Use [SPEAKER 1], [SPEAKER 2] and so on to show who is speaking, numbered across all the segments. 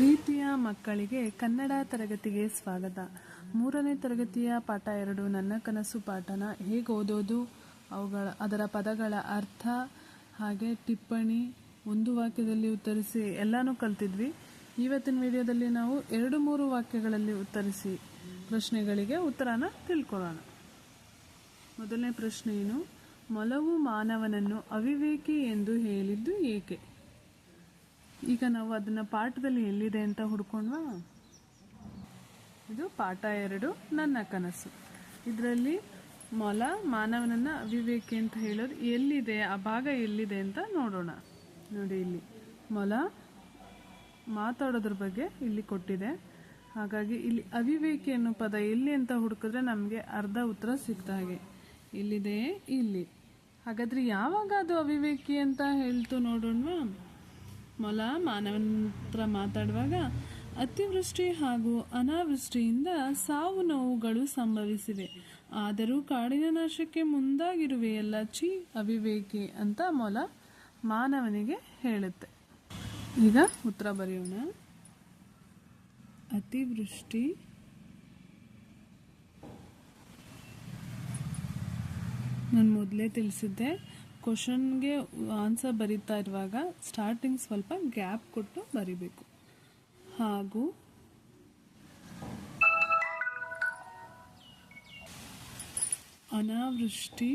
[SPEAKER 1] ಪ್ರೀತಿಯ ಮಕ್ಕಳಿಗೆ ಕನ್ನಡ ತರಗತಿಗೆ ಸ್ವಾಗತ. ಮೂರನೇ ತರಗತಿಯ ಪಾಠ ಎರಡು, ನನ್ನ ಕನಸು ಪಾಠನ. ಹೇಗೆ ಓದೋದು? ಅವುಗಳ, ಅದರ ಪದಗಳ ಅರ್ಥ, ಹಾಗೆ ಟಿಪ್ಪಣಿ, ಒಂದು ವಾಕ್ಯದಲ್ಲಿ ಉತ್ತರಿಸಿ, ಎಲ್ಲನೂ ಕಲ್ತಿದ್ವಿ. ಇವತ್ತಿನ ವಿಡಿಯೋದಲ್ಲಿ ನಾವು ಎರಡು, ಮೂರು ವಾಕ್ಯಗಳಲ್ಲಿ ಉತ್ತರಿಸಿ ಪ್ರಶ್ನೆಗಳಿಗೆ ಉತ್ತರನ ತಿಳ್ಕೊಳ್ಳೋಣ. ಮೊದಲನೇ ಪ್ರಶ್ನೆ ಏನು? ಮೊಲವು ಮಾನವನನ್ನು ಅವಿವೇಕಿ ಎಂದು ಹೇಳಿದ್ದು ಏಕೆ? ಈಗ ನಾವು ಅದನ್ನ ಪಾಠದಲ್ಲಿ ಎಲ್ಲಿದೆ ಅಂತ ಹುಡ್ಕೊಂಡ್ವಾ? ಇದು ಪಾಠ ಎರಡು, ನನ್ನ ಕನಸು. ಇದರಲ್ಲಿ ಮೊಲ, ಮಾನವನನ್ನ ಅವಿವೇಕಿ ಅಂತ ಹೇಳೋದು ಎಲ್ಲಿದೆ, ಆ ಭಾಗ ಎಲ್ಲಿದೆ ಅಂತ ನೋಡೋಣ. ನೋಡಿ ಇಲ್ಲಿ. ಮೊಲ ಮಾತಾಡೋದ್ರ ಬಗ್ಗೆ ಇಲ್ಲಿ ಕೊಟ್ಟಿದೆ. ಹಾಗಾಗಿ ಇಲ್ಲಿ ಅವಿವೇಕಿ ಅನ್ನೋ ಪದ ಎಲ್ಲಿ ಅಂತ ಹುಡುಕಿದ್ರೆ ನಮಗೆ ಅರ್ಧ ಉತ್ತರ ಸಿಗ್ತ ಹಾಗೆ ಇಲ್ಲಿದೆ, ಇಲ್ಲಿ. ಹಾಗಾದ್ರೆ ಯಾವಾಗ ಅದು ಅವಿವೇಕಿ ಅಂತ ಹೇಳ್ತು ನೋಡೋಣವಾ? ಮೊಲ ಮಾನವನತ್ರ ಮಾತಾಡುವಾಗ ಅತಿವೃಷ್ಟಿ ಹಾಗೂ ಅನಾವೃಷ್ಟಿಯಿಂದ ಸಾವು ನೋವುಗಳು ಸಂಭವಿಸಿವೆ. ಆದರೂ ಕಾಡಿನ ನಾಶಕ್ಕೆ ಮುಂದಾಗಿರುವೆಯಲ್ಲ ಚಿ ಅವಿವೇಕಿ ಅಂತ ಮೊಲ ಮಾನವನಿಗೆ ಹೇಳುತ್ತೆ. ಈಗ ಉತ್ತರ ಬರೆಯೋಣ. ಅತಿವೃಷ್ಟಿ ನಾನು ಮೊದಲೇ ತಿಳಿಸಿದ್ದೆ. ಕ್ವಶನ್ಗೆ ಆನ್ಸರ್ ಬರಿತಾ ಇರುವಾಗ ಸ್ಟಾರ್ಟಿಂಗ್ ಸ್ವಲ್ಪ ಗ್ಯಾಪ್ ಕೊಟ್ಟು ಬರಿಬೇಕು. ಹಾಗೂ ಅನಾವೃಷ್ಟಿ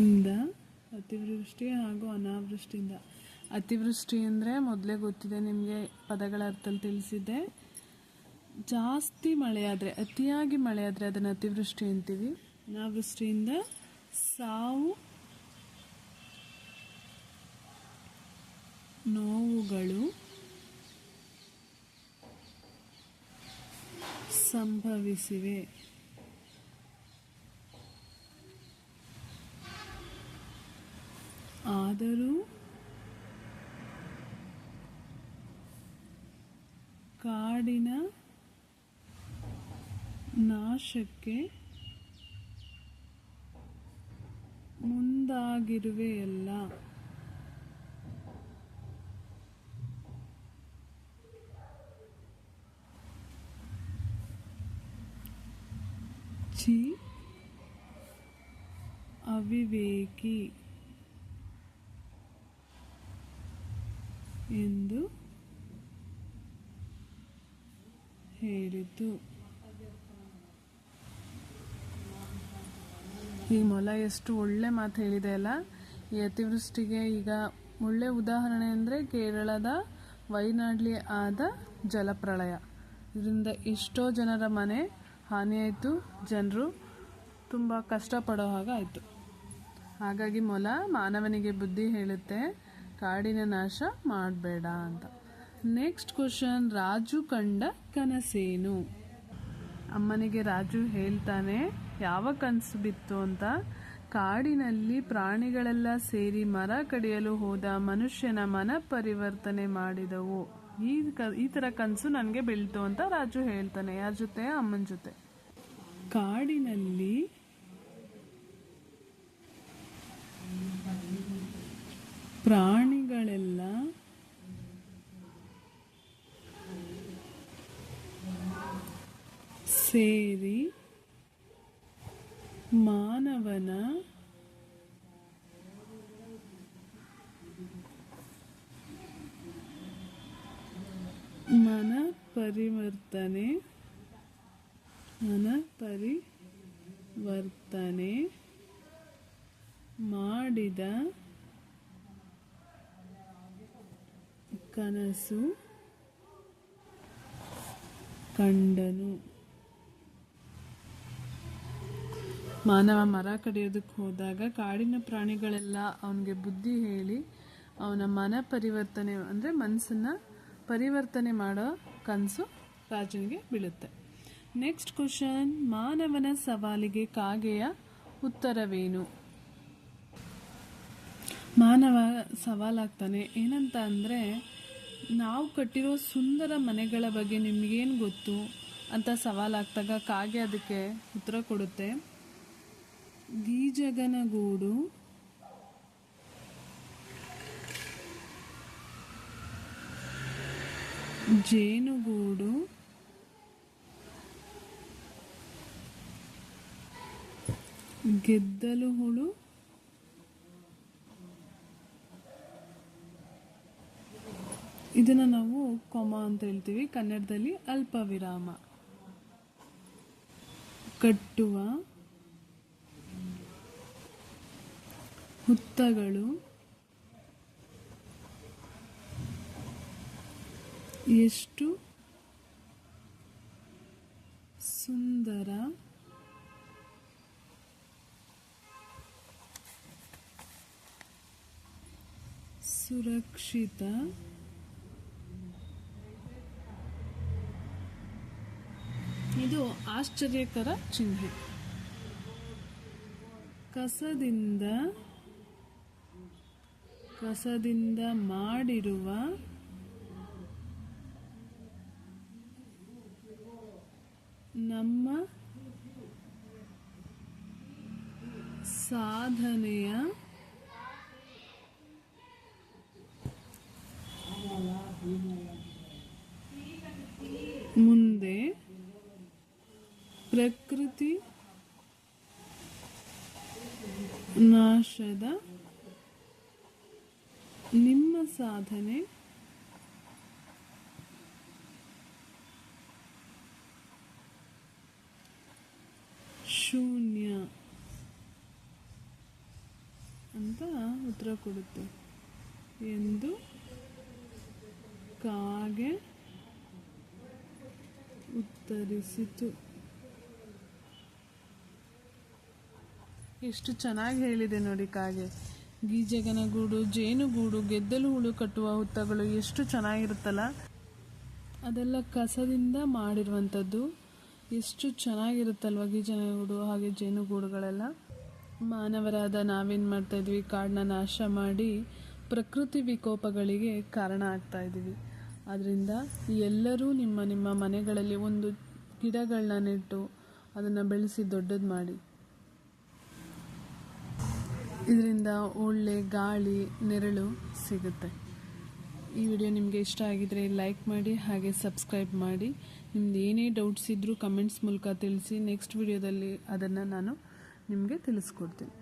[SPEAKER 1] ಇಂದ ಅತಿವೃಷ್ಟಿ ಹಾಗೂ ಅನಾವೃಷ್ಟಿಯಿಂದ. ಅತಿವೃಷ್ಟಿ ಅಂದರೆ ಮೊದಲೇ ಗೊತ್ತಿದೆ, ನಿಮಗೆ ಪದಗಳ ಅರ್ಥದಲ್ಲಿ ತಿಳಿಸಿದ್ದೆ. ಜಾಸ್ತಿ ಮಳೆಯಾದರೆ ಅತಿಯಾಗಿ ಮಳೆಯಾದರೆ ಅದನ್ನು ಅತಿವೃಷ್ಟಿ ಅಂತೀವಿ. ಅನಾವೃಷ್ಟಿಯಿಂದ ಸಾವು ನೋವುಗಳು ಸಂಭವಿಸಿವೆ. ಆದರೂ ಕಾಡಿನ ನಾಶಕ್ಕೆ ಮುಂದಾಗಿರುವೆಯಲ್ಲ. ಚಿ ಅವಿವೇಕಿ ಎಂದು ಹೇಳಿತು. ಈ ಮೊಲ ಎಷ್ಟು ಒಳ್ಳೆ ಮಾತು ಹೇಳಿದೆ ಅಲ್ಲ? ಈ ಅತಿವೃಷ್ಟಿಗೆ ಈಗ ಒಳ್ಳೆ ಉದಾಹರಣೆ ಅಂದರೆ ಕೇರಳದ ವೈನಾಡ್ಲಿ ಆದ ಜಲಪ್ರಳಯ. ಇದರಿಂದ ಎಷ್ಟೋ ಜನರ ಮನೆ ಹಾನಿಯಾಯಿತು ಜನರು ತುಂಬ ಕಷ್ಟಪಡೋ ಹಾಗಾಯಿತು ಹಾಗಾಗಿ ಮೊಲ ಮಾನವನಿಗೆ ಬುದ್ಧಿ ಹೇಳುತ್ತೆ, ಕಾಡಿನ ನಾಶ ಮಾಡಬೇಡ ಅಂತ. ನೆಕ್ಸ್ಟ್ ಕ್ವಶನ್ ರಾಜು ಕಂಡ ಕನಸೇನು? ಅಮ್ಮನಿಗೆ ರಾಜು ಹೇಳ್ತಾನೆ ಯಾವ ಕನಸು ಬಿತ್ತು ಅಂತ? ಕಾಡಿನಲ್ಲಿ ಪ್ರಾಣಿಗಳೆಲ್ಲ ಸೇರಿ ಮರ ಕಡಿಯಲು ಹೋದ ಮನುಷ್ಯನ ಮನ ಪರಿವರ್ತನೆ ಮಾಡಿದವು. ಈ ಕ, ಈ ಥರ ಕನಸು ನನಗೆ ಬೀಳ್ತು ಅಂತ ರಾಜು ಹೇಳ್ತಾನೆ, ಯಾರ ಜೊತೆ? ಅಮ್ಮನ ಜೊತೆ. ಕಾಡಿನಲ್ಲಿ ಪ್ರಾಣಿಗಳೆಲ್ಲ ಸೇರಿ ಮಾನವನ ಮನ ಪರಿವರ್ತನೆ ಮನ ಪರಿವರ್ತನೆ ಮಾಡಿದ ಕನಸು ಕಂಡನು. ಮಾನವ ಮರ ಕಡಿಯೋದಕ್ಕೆ ಹೋದಾಗ ಕಾಡಿನ ಪ್ರಾಣಿಗಳೆಲ್ಲ ಅವನಿಗೆ ಬುದ್ಧಿ ಹೇಳಿ ಅವನ ಮನ ಪರಿವರ್ತನೆ, ಅಂದರೆ ಮನಸ್ಸನ್ನು ಪರಿವರ್ತನೆ ಮಾಡೋ ಕನಸು ರಾಜನಿಗೆ ಬೀಳುತ್ತೆ. ನೆಕ್ಸ್ಟ್ ಕ್ವಶನ್ ಮಾನವನ ಸವಾಲಿಗೆ ಕಾಗೆಯ ಉತ್ತರವೇನು? ಮಾನವ ಸವಾಲಾಗ್ತಾನೆ, ಏನಂತ ಅಂದರೆ ನಾವು ಕಟ್ಟಿರೋ ಸುಂದರ ಮನೆಗಳ ಬಗ್ಗೆ ನಿಮಗೇನು ಗೊತ್ತು ಅಂತ ಸವಾಲಾಗ್ದಾಗ ಕಾಗೆ ಅದಕ್ಕೆ ಉತ್ತರ ಕೊಡುತ್ತೆ. ಗೀಜಗನಗೂಡು ಜೇನುಗೂಡು. ಗೆದ್ದಲು ಹುಳು ಇದನ್ನು ನಾವು ಕೊಮ ಅಂತ ಹೇಳ್ತೀವಿ. ಕನ್ನಡದಲ್ಲಿ ಅಲ್ಪವಿರಾಮ. ಕಟ್ಟುವ. ಹುತ್ತಗಳು ಎಷ್ಟು? ಸುಂದರ. ಸುರಕ್ಷಿತ. ಇದು ಆಶ್ಚರ್ಯಕರ ಚಿಹ್ನೆ. ಕಸದಿಂದ ಕಸದಿಂದ ಮಾಡಿರುವ ನಮ್ಮ ಸಾಧನೆಯ ಮುಂದೆ ಪ್ರಕೃತಿ ನಾಶದ ನಿಮ್ಮ ಸಾಧನೆ. ಶೂನ್ಯ. ಅಂತ ಉತ್ತರ ಕೊಡುತ್ತೆ. ಎಂದು ಕಾಗೆ ಉತ್ತರಿಸಿತು. ಎಷ್ಟು ಚೆನ್ನಾಗಿ ಹೇಳಿದೆ ನೋಡಿ ಕಾಗೆ. ಗೀಜಗನ ಗೂಡು ಜೇನುಗೂಡು ಗೆದ್ದಲು ಹುಳು ಕಟ್ಟುವ ಹುತ್ತಗಳು ಎಷ್ಟು ಚೆನ್ನಾಗಿರುತ್ತಲ್ಲ? ಅದೆಲ್ಲ ಕಸದಿಂದ ಮಾಡಿರುವಂಥದ್ದು. ಎಷ್ಟು ಚೆನ್ನಾಗಿರುತ್ತಲ್ವ ಗೀಜನಗೂಡು ಹಾಗೆ ಜೇನುಗೂಡುಗಳೆಲ್ಲ? ಮಾನವರಾದ ನಾವೇನು ಮಾಡ್ತಾ ಇದ್ವಿ? ಕಾಡನ್ನ ನಾಶ ಮಾಡಿ ಪ್ರಕೃತಿ ವಿಕೋಪಗಳಿಗೆ ಕಾರಣ ಆಗ್ತಾ ಇದ್ದೀವಿ. ಆದ್ದರಿಂದ ಎಲ್ಲರೂ ನಿಮ್ಮ ನಿಮ್ಮ ಮನೆಗಳಲ್ಲಿ ಒಂದು ಗಿಡಗಳನ್ನ ನೆಟ್ಟು ಅದನ್ನು ಬೆಳೆಸಿ ದೊಡ್ಡದು ಮಾಡಿ. ಇದರಿಂದ ಒಳ್ಳೆ ಗಾಳಿ, ನೆರಳು ಸಿಗುತ್ತೆ. ಈ ವಿಡಿಯೋ ನಿಮಗೆ ಇಷ್ಟ ಆಗಿದರೆ ಲೈಕ್ ಮಾಡಿ, ಹಾಗೆ ಸಬ್ಸ್ಕ್ರೈಬ್ ಮಾಡಿ. ನಿಮ್ದು ಏನೇ ಡೌಟ್ಸ್ ಇದ್ದರೂ ಕಮೆಂಟ್ಸ್ ಮೂಲಕ ತಿಳಿಸಿ. ನೆಕ್ಸ್ಟ್ ವಿಡಿಯೋದಲ್ಲಿ ಅದನ್ನು ನಾನು ನಿಮಗೆ ತಿಳಿಸ್ಕೊಡ್ತೀನಿ.